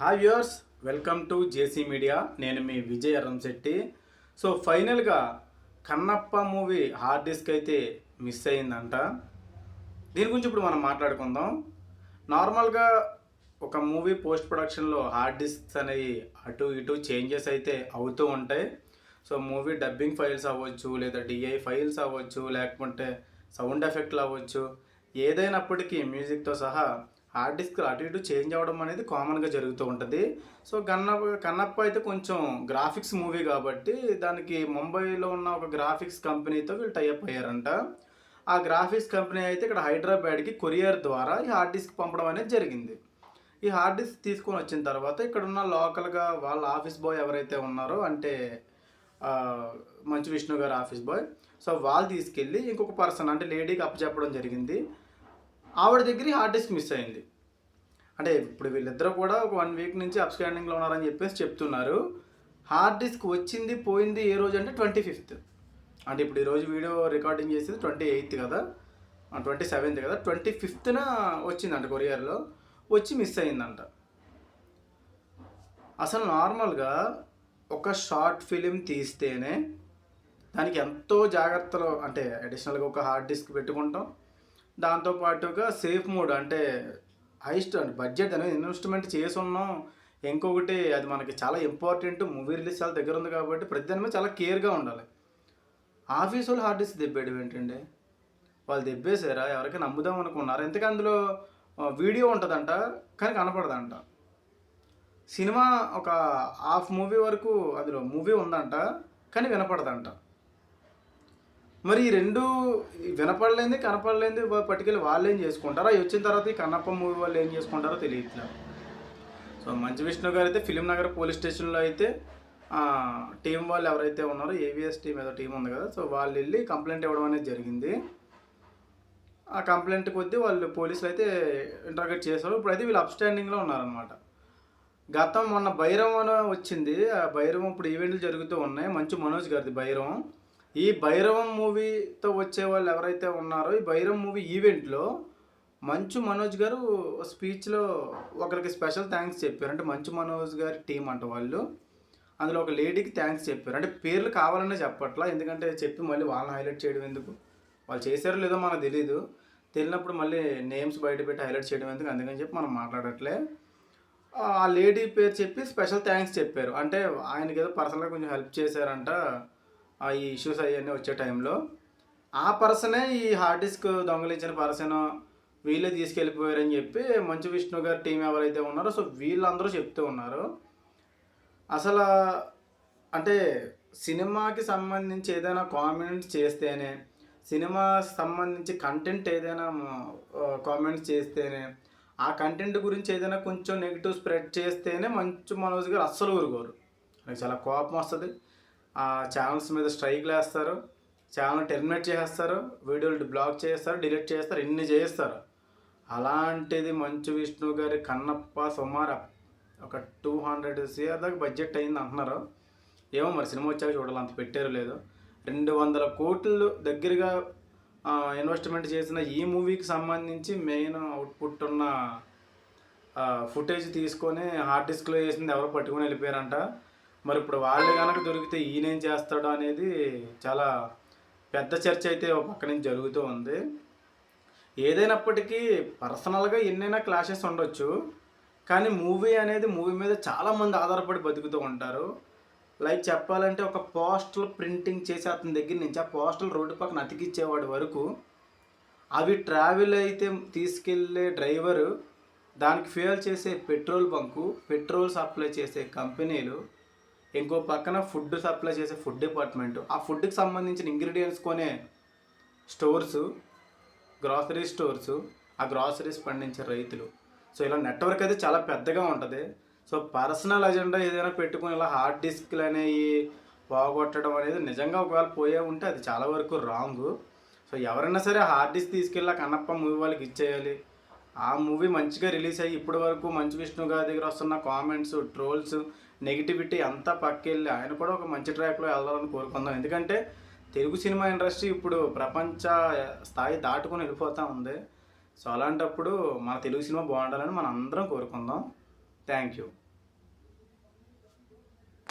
Hi yours welcome to JC media నేను మీ Vijay Ramsetti so ఫైనల్గా కన్నప్ప మూవీ హార్డ్ డిస్క్ అయితే మిస్ అయిందంట దీని గురించి ఇప్పుడు మనం మాట్లాడుకుందాం. నార్మల్గా ఒక మూవీ పోస్ట్ ప్రొడక్షన్లో హార్డ్ డిస్క్స్ అనేవి అటు ఇటు చేంజెస్ అయితే అవుతూ ఉంటాయి. సో మూవీ డబ్బింగ్ ఫైల్స్ అవ్వచ్చు లేదా డిఐ ఫైల్స్ అవ్వచ్చు లేకపోతే సౌండ్ ఎఫెక్ట్లు అవ్వచ్చు. ఏదైనప్పటికీ మ్యూజిక్తో సహా హార్డ్ డిస్క్ అటు ఇటు చేంజ్ అవ్వడం అనేది కామన్గా జరుగుతూ ఉంటుంది. సో కన్నప్ప కన్నప్ప అయితే కొంచెం గ్రాఫిక్స్ మూవీ కాబట్టి దానికి ముంబైలో ఉన్న ఒక గ్రాఫిక్స్ కంపెనీతో వీళ్ళు టైఅప్ అయ్యారంట. ఆ గ్రాఫిక్స్ కంపెనీ అయితే ఇక్కడ హైదరాబాద్కి కొరియర్ ద్వారా ఈ హార్డ్ డిస్క్ పంపడం అనేది జరిగింది. ఈ హార్డ్ డిస్క్ తీసుకొని వచ్చిన తర్వాత ఇక్కడ ఉన్న లోకల్గా వాళ్ళ ఆఫీస్ బాయ్ ఎవరైతే ఉన్నారో అంటే మంచు విష్ణు గారు ఆఫీస్ బాయ్. సో వాళ్ళు తీసుకెళ్ళి ఇంకొక పర్సన్ అంటే లేడీకి అప్పచెప్పడం జరిగింది. ఆవిడ దగ్గర హార్డ్ డిస్క్ మిస్ అయింది. అంటే ఇప్పుడు వీళ్ళిద్దరూ కూడా ఒక వన్ వీక్ నుంచి అప్స్కాండింగ్లో ఉన్నారని చెప్పేసి చెప్తున్నారు. హార్డ్ డిస్క్ వచ్చింది పోయింది ఏ రోజు అంటే ట్వంటీ ఫిఫ్త్ అంటే ఇప్పుడు ఈరోజు వీడియో రికార్డింగ్ చేసేది ట్వంటీ ఎయిత్ కదా. ట్వంటీ సెవెంత్ కదా. ట్వంటీ ఫిఫ్త్న వచ్చిందంట కొరియర్లో వచ్చి మిస్ అయిందంట. అసలు నార్మల్గా ఒక షార్ట్ ఫిలిం తీస్తేనే దానికి ఎంతో జాగ్రత్తలు అంటే అడిషనల్గా ఒక హార్డ్ డిస్క్ పెట్టుకుంటాం. దాంతోపాటుగా సేఫ్ మోడ్ అంటే హైస్ట్ అంటే బడ్జెట్ అనేది ఇన్వెస్ట్మెంట్ చేసున్నాం. ఇంకొకటి అది మనకి చాలా ఇంపార్టెంట్. మూవీ రిలీజ్ చాలా దగ్గర ఉంది కాబట్టి ప్రతి దాని మీద చాలా కేర్గా ఉండాలి. ఆఫీస్ వాళ్ళు హార్డ్ డిస్క్ దెబ్బేయడం ఏంటండి? వాళ్ళు దెబ్బేసారా ఎవరికైనా నమ్ముదాం అనుకున్నారు? ఎందుకంటే అందులో వీడియో ఉంటుందంట కానీ కనపడదంట. సినిమా ఒక హాఫ్ మూవీ వరకు అందులో మూవీ ఉందంట కానీ వినపడదంట. మరి ఈ రెండు వినపడలేంది కనపడలేంది పట్టుకెళ్ళి వాళ్ళు ఏం చేసుకుంటారో అవి వచ్చిన తర్వాత ఈ కన్నప్ప మూవీ వాళ్ళు ఏం చేసుకుంటారో తెలియట్లేదు సో మంచు విష్ణు గారు అయితే ఫిలిం నగర్ పోలీస్ స్టేషన్లో అయితే టీం వాళ్ళు ఎవరైతే ఉన్నారో ఏవిఎస్ టీం ఏదో టీం ఉంది కదా సో వాళ్ళు వెళ్ళి కంప్లైంట్ ఇవ్వడం అనేది జరిగింది. ఆ కంప్లైంట్ కొద్దీ వాళ్ళు పోలీసులు అయితే ఇంటర్గేట్ చేశారు. ఇప్పుడు అయితే వీళ్ళు అప్స్టాండింగ్లో ఉన్నారనమాట గతం మొన్న భైరవం వచ్చింది. ఆ భైరవం ఇప్పుడు ఈవెంట్లు జరుగుతూ ఉన్నాయి. మంచు మనోజ్ గారిది భైరవం. ఈ భైరవం మూవీతో వచ్చే వాళ్ళు ఎవరైతే ఉన్నారో ఈ భైరవం మూవీ ఈవెంట్లో మంచు మనోజ్ గారు స్పీచ్లో ఒకరికి స్పెషల్ థ్యాంక్స్ చెప్పారు. అంటే మంచు మనోజ్ గారి టీం అంట వాళ్ళు. అందులో ఒక లేడీకి థ్యాంక్స్ చెప్పారు. అంటే పేర్లు కావాలనే చెప్పట్లా ఎందుకంటే చెప్పి మళ్ళీ వాళ్ళని హైలైట్ చేయడం ఎందుకు? వాళ్ళు చేశారో లేదో మనకు తెలియదు తెలియనప్పుడు మళ్ళీ నేమ్స్ బయట పెట్టి హైలైట్ చేయడం ఎందుకు? అందుకని చెప్పి మనం మాట్లాడట్లే. ఆ లేడీ పేరు చెప్పి స్పెషల్ థ్యాంక్స్ చెప్పారు. అంటే ఆయనకి ఏదో పర్సనల్గా కొంచెం హెల్ప్ చేశారంట. ఈ ఇష్యూస్ అవన్నీ వచ్చే టైంలో ఆ పర్సనే ఈ హార్డ్ డిస్క్ దొంగలించిన పర్సన్ వీళ్ళే తీసుకెళ్ళిపోయారని చెప్పి మంచు విష్ణు గారి టీం ఎవరైతే ఉన్నారో సో వీళ్ళందరూ చెప్తూ ఉన్నారు. అసలు అంటే సినిమాకి సంబంధించి ఏదైనా కామెంట్స్ చేస్తేనే సినిమా సంబంధించి కంటెంట్ ఏదైనా కామెంట్స్ చేస్తేనే ఆ కంటెంట్ గురించి ఏదైనా కొంచెం నెగిటివ్ స్ప్రెడ్ చేస్తేనే మంచు మనోజ్ గారు అస్సలు ఊరుకోరు. నాకు చాలా కోపం వస్తుంది. ఆ ఛానల్స్ మీద స్ట్రైక్లు వేస్తారు ఛానల్ టెర్మినేట్ చేస్తారు వీడియోలు బ్లాక్ చేస్తారు డిలీట్ చేస్తారు ఇన్ని చేస్తారు అలాంటిది మంచు విష్ణు గారి కన్నప్ప సుమారు ఒక టూ హండ్రెడ్ సిఆర్ దాకా బడ్జెట్ అయింది అంటున్నారు. ఏమో మరి సినిమా వచ్చాక చూడాలి అంత పెట్టారు లేదు. రెండు వందల కోట్లు దగ్గరగా ఇన్వెస్ట్మెంట్ చేసిన ఈ మూవీకి సంబంధించి మెయిన్ అవుట్పుట్ ఉన్న ఫుటేజ్ తీసుకొని హార్డ్ డిస్క్లో వేసింది ఎవరో పట్టుకొని వెళ్ళిపోయారంట. మరి ఇప్పుడు వాళ్ళు కనుక దొరికితే ఈయనేం చేస్తాడు అనేది చాలా పెద్ద చర్చ అయితే ఒక పక్క నుంచి జరుగుతూ ఉంది. ఏదైనప్పటికీ పర్సనల్గా ఎన్నైనా క్లాషెస్ ఉండొచ్చు. కానీ మూవీ అనేది మూవీ మీద చాలామంది ఆధారపడి బతుకుతూ ఉంటారు. లైక్ చెప్పాలంటే ఒక పోస్టల్ ప్రింటింగ్ చేసి అతని దగ్గర నుంచి ఆ పోస్టల్ రోడ్డు పక్కన అతికిచ్చేవాడి వరకు అవి ట్రావెల్ అయితే తీసుకెళ్ళే డ్రైవరు దానికి ఫ్యూయల్ చేసే పెట్రోల్ బంకు పెట్రోల్ సప్లై చేసే కంపెనీలు ఇంకో పక్కన ఫుడ్ సప్లై చేసే ఫుడ్ డిపార్ట్మెంట్ ఆ ఫుడ్కి సంబంధించిన ఇంగ్రీడియంట్స్ కొనే స్టోర్స్ గ్రాసరీ స్టోర్స్ ఆ గ్రాసరీస్ పండించే రైతులు. సో ఇలా నెట్వర్క్ అయితే చాలా పెద్దగా ఉంటుంది. సో పర్సనల్ అజెండా ఏదైనా పెట్టుకుని ఇలా హార్డ్ డిస్క్లు అనేవి పోగొట్టడం అనేది నిజంగా ఒకవేళ పోయే ఉంటే అది చాలా వరకు రాంగ్ సో ఎవరైనా సరే హార్డ్ డిస్క్ తీసుకెళ్ళి ఆ కన్నప్ప మూవీ వాళ్ళకి ఇచ్చేయాలి. ఆ మూవీ మంచిగా రిలీజ్ అయ్యి ఇప్పటి వరకు మంచు విష్ణు గారి దగ్గర వస్తున్న కామెంట్స్ ట్రోల్స్ నెగిటివిటీ అంతా పక్కెళ్ళి ఆయన కూడా ఒక మంచి ట్రాక్లో వెళ్ళాలని కోరుకుందాం. ఎందుకంటే తెలుగు సినిమా ఇండస్ట్రీ ఇప్పుడు ప్రపంచ స్థాయి దాటుకొని వెళ్ళిపోతూ ఉంది. సో అలాంటప్పుడు మన తెలుగు సినిమా బాగుండాలని మనం అందరం కోరుకుందాం. Thank you